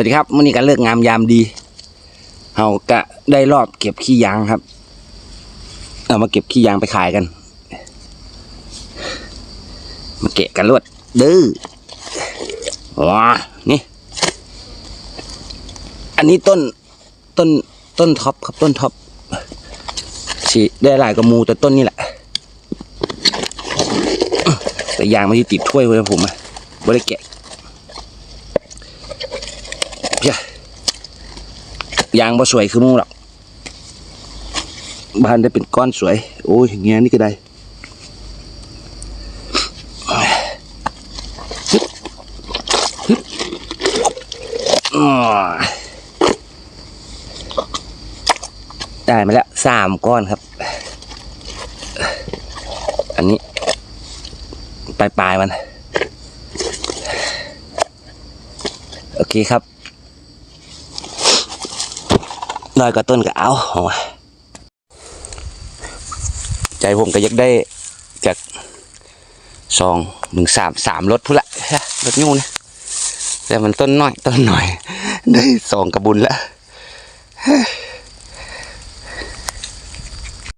วัสดีครับมื่อนี้ก็เลิกงามยามดีเฮาก็ได้รอบเก็บขี้ยางครับ เอามาเก็บขี้ยางไปขายกัน มาเกะกันรวดดื้อว้านี่ อันนี้ต้นต้นต้นท็อปครับต้นท็อปฉีได้หลายกระมูแต่ต้นนี้แหละแต่ยางไม่ได้ติดถ้วยไว้ผมอะไม่ได้แกะ เพี้ยยางบ่สวยคือมูหรอกบ้านได้เป็นก้อนสวย โอ้ยอย่างเงี้ยนี่ก็ได้ฮึบฮึบอ้อได้มาแล้วสามก้อนครับ อันนี้ ปลายปลายมัน โอเคครับ น้อยก็ต้นก็เอาออกมาใจผมก็อยากได้จากสองหนึ่งสามสามรถพุ่นละรถยูนะแต่มันต้นน้อยต้นหน่อย ได้สองกระบุญละ